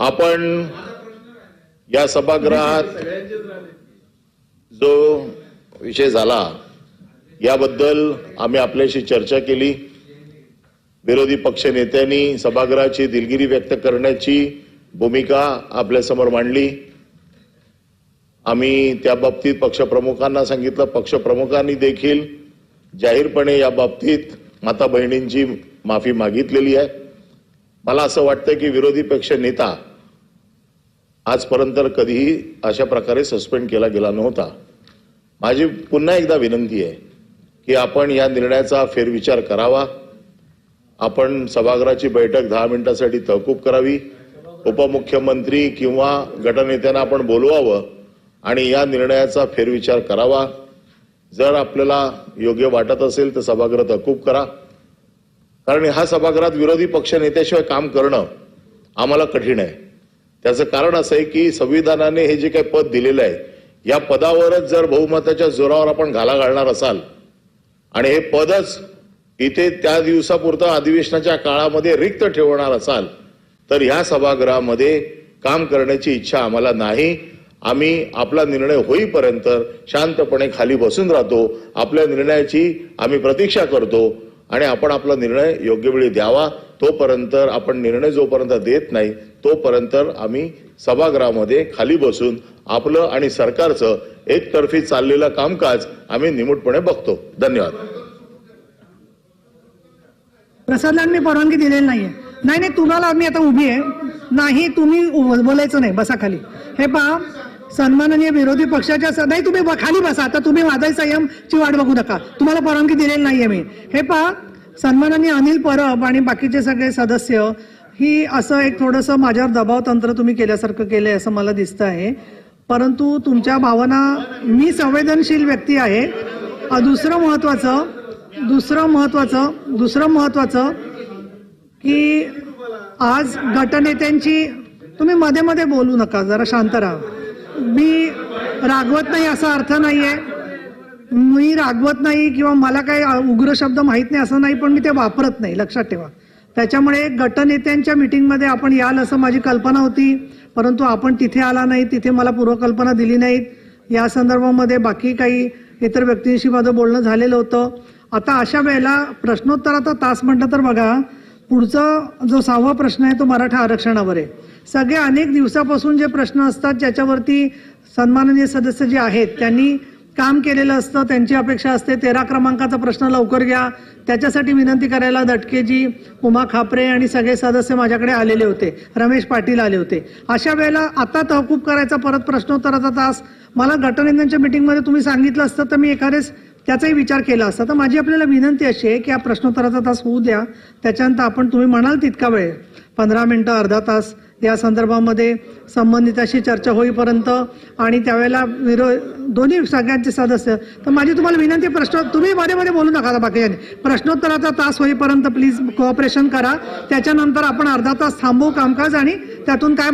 आपण या सभागृहात जो विषय झाला याबद्दल आम्ही आपल्याशी चर्चा केली. विरोधी पक्ष नेत्यांनी सभागृहाची दिलगिरी व्यक्त करण्याची भूमिका आपल्यासमोर मांडली. आम्ही त्या बाबतीत पक्षप्रमुखांना सांगितलं. पक्षप्रमुखांनी देखील जाहीरपणे या बाबतीत माता बहिणींची माफी मागितलेली आहे. मला असं वाटतं की विरोधी पक्ष नेता आजपर्यंत कधीही अशा प्रकारे सस्पेंड केला गेला नव्हता. माझी पुन्हा एकदा विनंती आहे की आपण या निर्णयाचा फेरविचार करावा. आपण सभागृहाची बैठक दहा मिनिटासाठी तहकूब करावी. उपमुख्यमंत्री किंवा गटनेत्यांना आपण बोलवावं आणि या निर्णयाचा फेरविचार करावा. जर आपल्याला योग्य वाटत असेल तर सभागृह तहकूब करा. कारण ह्या सभागृहात विरोधी पक्ष नेत्याशिवाय काम करणं आम्हाला कठीण आहे. त्याचं कारण असं आहे की संविधानाने हे जे काही पद दिलेलं आहे या पदावरच जर बहुमताच्या जोरावर आपण घाला घालणार असाल आणि हे पदच इथे त्या दिवसापुरतं अधिवेशनाच्या काळामध्ये रिक्त ठेवणार असाल तर ह्या सभागृहामध्ये काम करण्याची इच्छा आम्हाला नाही. आम्ही आपला निर्णय होईपर्यंत शांतपणे खाली बसून राहतो. आपल्या निर्णयाची आम्ही प्रतीक्षा करतो आणि आपण आपला निर्णय योग्य वेळी द्यावा तोपर्यंत आपण निर्णय जोपर्यंत देत नाही तोपर्यंत आम्ही सभागृहामध्ये खाली बसून आपलं आणि सरकारचं एकतर्फी चाललेलं कामकाज आम्ही निमूटपणे बघतो. धन्यवाद. प्रसादांनी परवानगी दिलेली नाहीये. नाही नाही तुम्हाला आम्ही आता उभी आहे. नाही तुम्ही बोलायचं नाही बसा खाली. हे पहा सन्माननीय विरोधी पक्षाच्या नाही तुम्ही खाली बसा. आता तुम्ही वादळ संयमची वाट बघू नका. तुम्हाला परवानगी दिलेली नाहीये मी. हे पहा सन्माननीय अनिल परब आणि बाकीचे सगळे सदस्य ही असं एक थोडंसं माझ्यावर दबाव तंत्र तुम्ही केल्यासारखं केलं आहे असं मला दिसतं आहे परंतु तुमच्या भावना मी संवेदनशील व्यक्ती आहे. दुसरं महत्वाचं दुसरं महत्वाचं दुसरं महत्वाचं की आज गटनेत्यांची तुम्ही मध्ये मध्ये बोलू नका जरा शांत राहा. मी रागवत नाही असा अर्थ नाही आहे मी रागवत नाही किंवा मला काही उग्र शब्द माहीत नाही असं नाही पण मी ते वापरत नाही लक्षात ठेवा. त्याच्यामुळे गटनेत्यांच्या मिटिंगमध्ये आपण याल असं माझी कल्पना होती परंतु आपण तिथे आला नाही तिथे मला पूर्वकल्पना दिली नाहीत. या संदर्भामध्ये बाकी काही इतर व्यक्तींशी माझं बोलणं झालेलं होतं. आता अशा वेळेला प्रश्नोत्तराचा तास म्हटलं तर बघा पुढचा जो सहावा प्रश्न आहे तो मराठा आरक्षणावर आहे. सगळे अनेक दिवसापासून जे प्रश्न असतात ज्याच्यावरती सन्माननीय सदस्य जे आहेत त्यांनी काम केलेलं असतं त्यांची अपेक्षा असते. तेरा क्रमांकाचा प्रश्न लवकर घ्या. त्याच्यासाठी विनंती करायला दटकेजी उमा खापरे आणि सगळे सदस्य माझ्याकडे आलेले होते. रमेश पाटील आले होते. अशा वेळेला आता तहकूब करायचा परत प्रश्नोत्तराचा तास. मला गटनेत्यांच्या मिटिंगमध्ये तुम्ही सांगितलं असतं तर मी एखादेच त्याचाही विचार केला असता. तर माझी आपल्याला विनंती अशी आहे की हा प्रश्नोत्तराचा तास होऊ द्या. त्याच्यानंतर आपण तुम्ही म्हणाल तितका वेळ. पंधरा मिनटं अर्धा तास. या संदर्भामध्ये संबंधिताशी चर्चा होईपर्यंत आणि त्यावेळेला विरो दोन्ही सगळ्यांचे सदस्य तर माझी तुम्हाला विनंती प्रश्न तुम्ही मध्ये मध्ये बोलू नका बाकीच्यांनी प्रश्नोत्तराचा तास होईपर्यंत प्लीज कोऑपरेशन करा. त्याच्यानंतर आपण अर्धा तास थांबू कामकाज आणि त्यातून काय